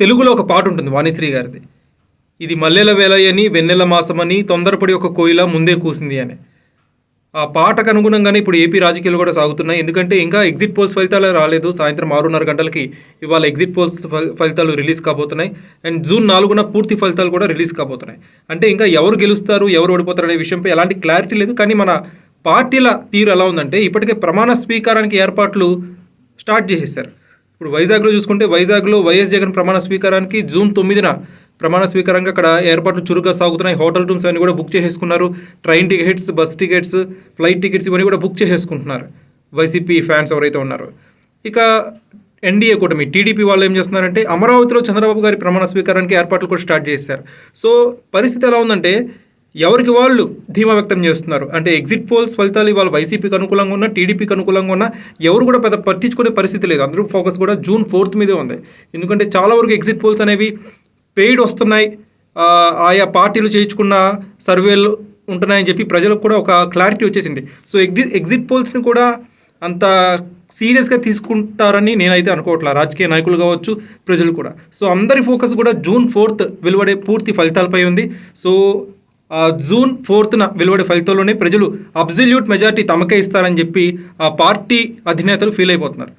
తెలుగులో ఒక పాట ఉంటుంది వాణిశ్రీ గారిది. ఇది మల్లెల వేలయని వెన్నెల మాసమని తొందరపడి ఒక కోయిల ముందే కూసింది అని. ఆ పాటకు అనుగుణంగానే ఇప్పుడు ఏపీ రాజకీయాలు కూడా సాగుతున్నాయి. ఎందుకంటే ఇంకా ఎగ్జిట్ పోల్స్ ఫలితాలు రాలేదు. సాయంత్రం ఆరున్నర గంటలకి ఇవాళ ఎగ్జిట్ పోల్స్ ఫలితాలు రిలీజ్ కాబోతున్నాయి. అండ్ జూన్ నాలుగున పూర్తి ఫలితాలు కూడా రిలీజ్ కాబోతున్నాయి. అంటే ఇంకా ఎవరు గెలుస్తారు ఎవరు ఓడిపోతారు అనే విషయంపై ఎలాంటి క్లారిటీ లేదు. కానీ మన పార్టీల తీరు ఎలా ఉందంటే ఇప్పటికే ప్రమాణ స్వీకారానికి ఏర్పాట్లు స్టార్ట్ చేసేసారు ఇప్పుడు వైజాగ్లో చూసుకుంటే వైజాగ్లో వైఎస్ జగన్ ప్రమాణ స్వీకారానికి జూన్ తొమ్మిదిన ప్రమాణ స్వీకారంగా అక్కడ ఏర్పాట్లు చురుగ్గా సాగుతున్నాయి. హోటల్ రూమ్స్ అన్ని కూడా బుక్ చేసేసుకున్నారు. Train tickets bus tickets flight tickets ఇవన్నీ కూడా బుక్ చేసేసుకుంటున్నారు. వైసీపీ ఫ్యాన్స్ ఎవరైతే ఉన్నారో. ఇక ఎన్డీఏ కూటమి టీడీపీ వాళ్ళు ఏం చేస్తున్నారంటే అమరావతిలో చంద్రబాబు గారి ప్రమాణ స్వీకారానికి ఏర్పాట్లు కూడా స్టార్ట్ చేశారు. సో పరిస్థితి ఎలా ఉందంటే ఎవరికి వాళ్ళు ధీమా వ్యక్తం చేస్తున్నారు? అంటే ఎగ్జిట్ పోల్స్ ఫలితాలు ఇవాళ వైసీపీకి అనుకూలంగా ఉన్న టీడీపీకి అనుకూలంగా ఉన్న ఎవరు కూడా పెద్ద పట్టించుకునే పరిస్థితి లేదు. అందరూ ఫోకస్ కూడా జూన్ ఫోర్త్ మీదే ఉంది. ఎందుకంటే చాలా వరకు ఎగ్జిట్ పోల్స్ అనేవి పెయిడ్ వస్తున్నాయి. ఆయా పార్టీలు చేయించుకున్న సర్వేలు ఉంటున్నాయని చెప్పి ప్రజలకు కూడా ఒక క్లారిటీ వచ్చేసింది. సో ఎగ్జిట్ ఎగ్జిట్ పోల్స్ని కూడా అంత సీరియస్గా తీసుకుంటారని నేనైతే అనుకోవట్లా. రాజకీయ నాయకులు కావచ్చు ప్రజలు కూడా. సో అందరి ఫోకస్ కూడా జూన్ ఫోర్త్ వెలువడే పూర్తి ఫలితాలపై ఉంది. సో జూన్ ఫోర్త్న వెలువడే ఫలితాల్లోనే ప్రజలు అబ్జల్యూట్ మెజార్టీ తమకే ఇస్తారని చెప్పి ఆ పార్టీ అధినేతలు ఫీల్ అయిపోతున్నారు.